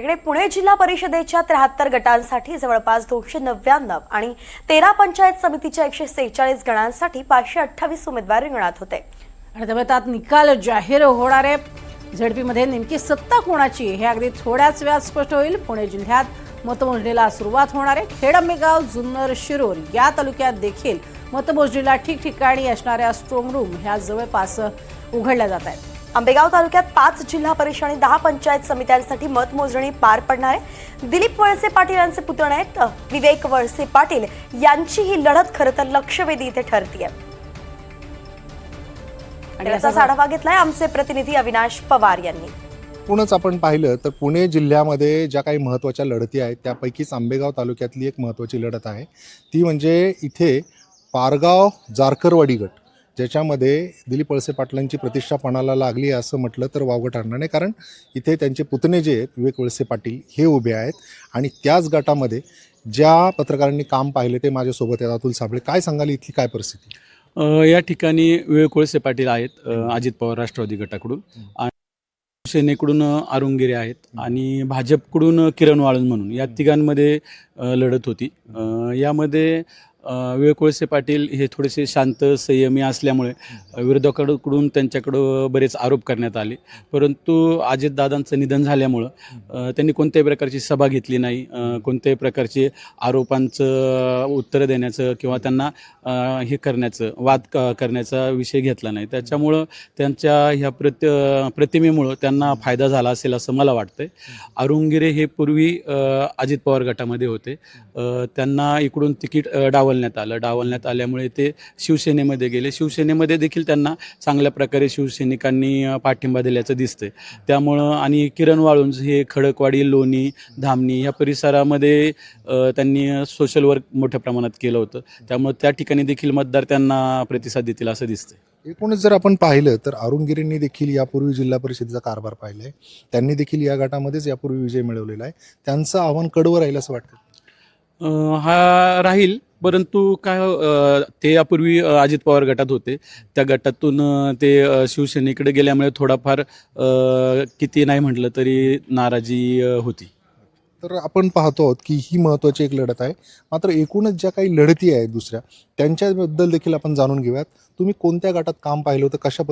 वेगळे इकडे पुणे जिल्हा परिषदेच्या त्र्याहत्तर गटांसाठी जवळपास दोनशे नव्याण्णव आणि तेरा पंचायत समितीच्या एकशे सेहेचाळीस गणांसाठी पाचशे अठ्ठावीस उमेदवार रिंगणात होते. आणि त्यामुळे त्यात निकाल जाहीर होणार आहे. झडपीमध्ये नेमकी सत्ता कोणाची हे अगदी थोड्याच वेळात स्पष्ट होईल. पुणे जिल्ह्यात मतमोजणीला सुरुवात होणार आहे. खेड जुन्नर शिरूर या तालुक्यात देखील मतमोजणीला ठिकठिकाणी असणाऱ्या स्ट्रॉंग रूम ह्या जवळपास उघडल्या जात आहेत. आंबेगाव तालुक्यात पाच जिल्हा परिषद आणि दहा पंचायत समित्यांसाठी मतमोजणी पार पडणार आहे. दिलीप वळसे पाटील यांचे पुतणे आहेत विवेक वळसे पाटील यांची ही लढत खरं तर लक्षवेधी इथे ठरतीये. आणि याचाच आढावा घेतलाय आमचे प्रतिनिधी अविनाश पवार यांनी. एकूणच आपण पाहिलं तर पुणे जिल्ह्यामध्ये ज्या काही महत्त्वाच्या लढती आहेत त्यापैकीच आंबेगाव तालुक्यातली एक महत्त्वाची लढत आहे. ती म्हणजे इथे पारगाव जारकरवाडी गट. ज्याच्यामध्ये दिलीप वळसे पाटलांची प्रतिष्ठा पणाला लागली असं म्हटलं तर वावगं ठरणार नाही. कारण इथे त्यांचे पुतणे जे आहेत विवेक वळसे पाटील हे उभे आहेत. आणि त्याच गटामध्ये ज्या पत्रकारांनी काम पाहिले ते माझ्यासोबत आहेत. अतुल साबळे काय सांगाल? इथली काय परिस्थिती? या ठिकाणी विवेक कोळसे पाटील आहेत अजित पवार राष्ट्रवादी गटाकडून. आणि सेनेकडून अरुणगिरे आहेत. आणि भाजपकडून किरण वाळून म्हणून. या तिघांमध्ये लढत होती. यामध्ये अ, कोळसे पाटील हे थोडेसे शांत संयमी असल्यामुळे अ, विरोधकाकडून त्यांच्याकडं बरेच आरोप करण्यात आले. परंतु अजितदादांचं निधन झाल्यामुळं त्यांनी कोणत्याही प्रकारची सभा घेतली नाही. कोणत्याही प्रकारचे आरोपांचं उत्तर देण्याचं किंवा त्यांना हे करण्याचं वाद क करण्याचा विषय घेतला नाही. त्याच्यामुळं त्यांच्या ह्या प्रत प्रतिमेमुळं त्यांना फायदा झाला असेल असं मला वाटतंय. अरुणगिरे हे पूर्वी अजित पवार गटामध्ये होते. त्यांना इकडून तिकीट डाव डावलण्यात आलं. डावलण्यात आल्यामुळे ते शिवसेनेमध्ये गेले. शिवसेनेमध्ये देखील त्यांना चांगल्या प्रकारे शिवसैनिकांनी पाठिंबा दिल्याचं दिसतंय. त्यामुळं आणि किरण वाळुंज हे खडकवाडी लोणी धामणी या परिसरामध्ये त्यांनी सोशल वर्क मोठ्या प्रमाणात केलं होतं. त्यामुळे त्या ठिकाणी देखील मतदार त्यांना प्रतिसाद देतील असं दिसतंय. एकूणच जर आपण पाहिलं तर अरुणगिरींनी देखील यापूर्वी जिल्हा परिषदेचा कारभार पाहिला आहे त्यांनी देखील या गटामध्येच यापूर्वी विजय मिळवलेला आहे. त्यांचं आव्हान कडवं राहील असं वाटतं? हा राहील. परंतु काय अ, ते यापूर्वी अ, अजित पवार गटात होते. त्या गटातून अ, ते अ, शिवसेनेकडे गेल्यामुळे थोडाफार अ, किती नाही म्हटलं तरी नाराजी अ, होती. तर आपण पाहतो आहोत की ही महत्त्वाची एक लढत आहे. मात्र एकूणच ज्या काही लढती आहेत दुसऱ्या त्यांच्याबद्दल देखील आपण जाणून घेऊयात. तुम्ही कोणत्या गटात काम पाहिलं होतं? कशा